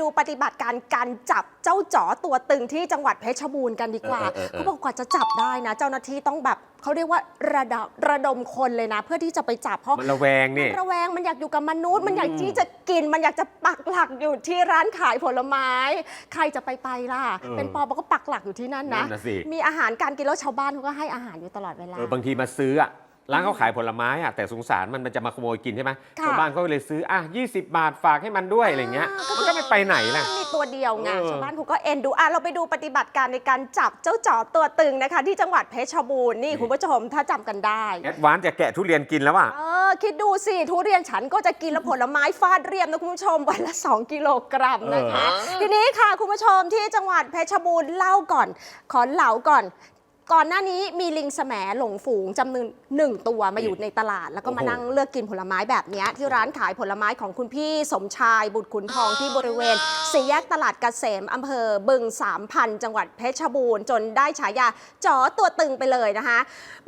ดูปฏิบัติการการจับเจ้าจ๋อตัวตึงที่จังหวัดเพชรบูรณ์กันดีกว่า เออเออเออ เขาบอกกว่าจะจับได้นะ เจ้าหน้าที่ต้องแบบเขาเรียกว่าระดมระดมคนเลยนะ เพื่อที่จะไปจับเพราะ มันระแวงนี่ มันระแวงมันอยากอยู่กับมนุษย์ มันอยากอืมที่จะกิน มันอยากจะปักหลักอยู่ที่ร้านขายผลไม้ ใครจะไปไปล่ะ เออเป็นปอปอก็ปักหลักอยู่ที่นั่นนะ นั่นน่ะสิ มีอาหารการกินแล้วชาวบ้านเขาก็ให้อาหารอยู่ตลอดเวลา เออบางทีมาซื้ออะร้านเขาขายผลไม้อะแต่สงสารมันมันจะมาขโมยกินใช่ไหมค่ะชาวบ้านเขาก็เลยซื้ออะ20 บาทฝากให้มันด้วยอะไรเงี้ยอ่ามันก็ไม่ ไปไหนล่ะ มันมีตัวเดียวไงเออ ชาวบ้านเขาก็เอ็นดูอะเราไปดูปฏิบัติการในการจับเจ้าจ๋อตัวตึงนะคะ ที่จังหวัดเพชรบูรณ์นี่คุณผู้ชมถ้าจำกันได้ แอดวานซ์จะแกะทุเรียนกินแล้วอะ เออคิดดูสิ ทุเรียนฉันก็จะกินแล้วผลไม้ฟาดเรียบนะคุณผู้ชม วันละ 2 กิโลกรัมนะคะ ทีนี้ค่ะคุณผู้ชมที่จังหวัดเพชรบูรณ์เล่าก่อน ขอเล่าก่อน ก่อนหน้านี้มีลิงแสมหลงฝูงจำนวนหนึ่งตัวมาอยู่ในตลาด แล้วก็มาโอ้โหนั่งเลือกกินผลไม้แบบเนี้ยที่ร้านขายผลไม้ของคุณพี่สมชายบุตรขุนทองที่บริเวณสี่แยกตลาดเกษมอำเภอบึงสามพันจังหวัดเพชรบูรณ์จนได้ฉายาจ๋อตัวตึงไปเลยนะคะ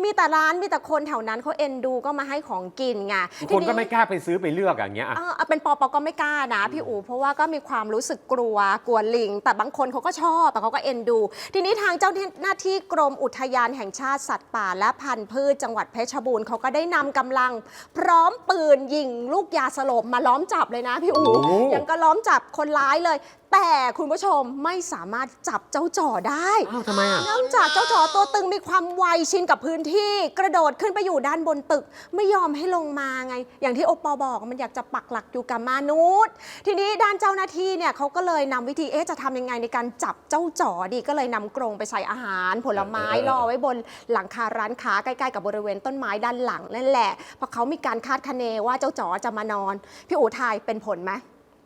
มีแต่ร้านมีแต่คนแถวนั้นเขาเอ็นดูก็มาให้ของกินไงคนก็ไม่กล้าไปซื้อไปเลือกอย่างเงี้ยอะเออเอาเป็นปอปอก็ไม่กล้านะพี่อูเพราะว่าก็มีความรู้สึกกลัวกลัวลิง แต่บางคนเขาก็ชอบแต่เขาก็เอ็นดู ทีนี้ทางเจ้าหน้าที่กรมอุทยานแห่งชาติสัตว์ป่าและพันธุ์พืชจังหวัดเพชรบูรณ์เขาก็ได้นำกำลัง พร้อมปืนยิงลูกยาสลบมาล้อมจับเลยนะพี่อูโอ้ยังก็ล้อมจับคนร้ายเลยแต่คุณผู้ชมไม่สามารถจับเจ้าจ่อได้อ้าวทำไมอะ เนื่องจากเจ้าจอตัวตึงมีความไวชินกับพื้นที่ กระโดดขึ้นไปอยู่ด้านบนตึก ไม่ยอมให้ลงมาไง อย่างที่โอปอบอกมันอยากจะปักหลักอยู่กับมนุษย์ ทีนี้ด้านเจ้าหน้าที่เนี่ยเขาก็เลยนำวิธีเอ๊ะจะทำยังไงในการจับเจ้าจ๋อดีก็เลยนำกรงไปใส่อาหาร ผลไม้เออเออ รอไว้บนหลังคาร้านค้าใกล้ๆกับบริเวณต้นไม้ด้านหลังนั่นแหละเพราะเขามีการคาดคะเนว่าเจ้าจ๋อจะมานอน พี่อูทายเป็นผลไหม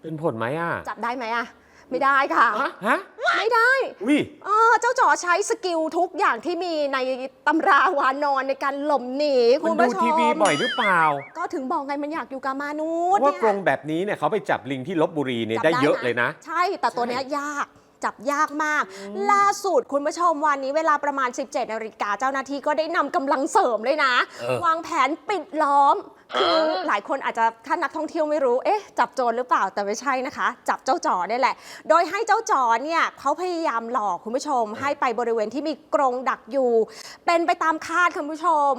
เป็นผลไหมอะจับได้ไหมอะ ไม่ได้ค่ะฮะฮะไม่ได้ วิเออเจ้าจ๋อใช้สกิลทุกอย่างที่มีในตำราวานอนในการหลบหนีคุมันณดูผู้ชมทีวีบ่อยหรือเปล่า ก็ถึงบอกไงมันอยากอยู่กับมนุเพษย์ราะว่าเนี่ย กรงแบบนี้เนี่ยเขาไปจับลิงที่ลบบุรีเนี่ยจับได้ได้เยอะนะเลยนะ ใช่ แต่ตัวเนี้ยยากจับยากมาก ล่าสุดคุณผู้ชมวันนี้เวลาประมาณ 17นาฬิกาเจ้าหน้าที่ก็ได้นำกำลังเสริมเลยนะ เออ วางแผนปิดล้อม คือหลายคนอาจจะถ้านักท่องเที่ยวไม่รู้เอ๊ะจับโจรหรือเปล่าแต่ไม่ใช่นะคะ จับเจ้าจ๋อนี่แหละ โดยให้เจ้าจ๋อเนี่ยเขาพยายามหลอกคุณผู้ชม ให้ไปบริเวณที่มีกรงดักอยู่ เป็นไปตามคาดคุณผู้ชม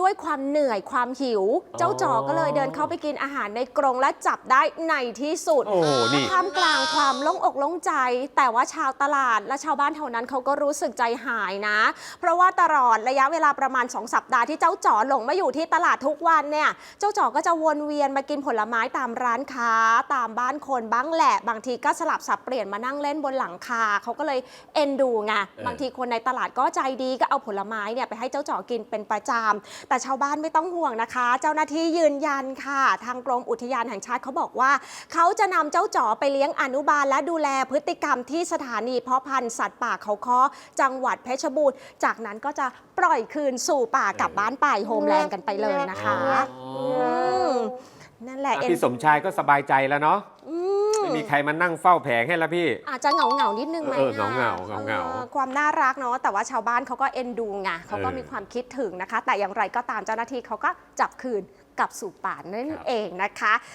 ด้วยความเหนื่อยความหิว เจ้าจ๋อก็เลยเดินเข้าไปกินอาหารในกรงและจับได้ในที่สุด โอ้โหนี่ ท่ามกลางความโล่งอกโล่งใจ แต่ว่าชาวตลาดและชาวบ้านแถวนั้นเขาก็รู้สึกใจหายนะ เพราะว่าตลอดระยะเวลาประมาณ 2 สัปดาห์ที่เจ้าจ๋อหลงมาอยู่ที่ตลาดทุกวันเนี่ยเจ้าจ๋อก็จะวนเวียนมากินผลไม้ตามร้านค้า ตามบ้านคนบ้างแหละ บางทีก็สลับสับเปลี่ยนมานั่งเล่นบนหลังคาเขาก็เลยเอ็นดูไงบางทีคนในตลาดก็ใจดีก็เอาผลไม้เนี่ยไปให้เจ้าจ๋อกินเป็นประจำแต่ชาวบ้านไม่ต้องห่วงนะคะ เจ้าหน้าที่ยืนยันค่ะ ทางกรมอุทยานแห่งชาติเขาบอกว่า เขาจะนำเจ้าจ๋อไปเลี้ยงอนุบาล และดูแลพฤติกรรมที่สถานีเพาะพันธุ์สัตว์ป่าเขาค้อจังหวัดเพชรบูรณ์จากนั้นก็จะปล่อยคืนสู่ป่ากลับบ้านไปโฮมแลนด์กันไปเลยนะคะ อ๋อม นั่นแหละอะเอ็นพี่สมชายก็สบายใจแล้วเนาะอืม ไม่มีใครมานั่งเฝ้าแผงให้แล้วพี่ อาจจะเหงาเหงาๆนิดนึงไหมเอออะเหงาๆเหงาๆออความน่ารักเนาะแต่ว่าชาวบ้านเขาก็เอ็นดูไงเขาก็เออมีความคิดถึงนะคะ แต่อย่างไรก็ตามเจ้าหน้าที่เขาก็จับคืนกลับสู่ป่านั่นครับ เองนะคะ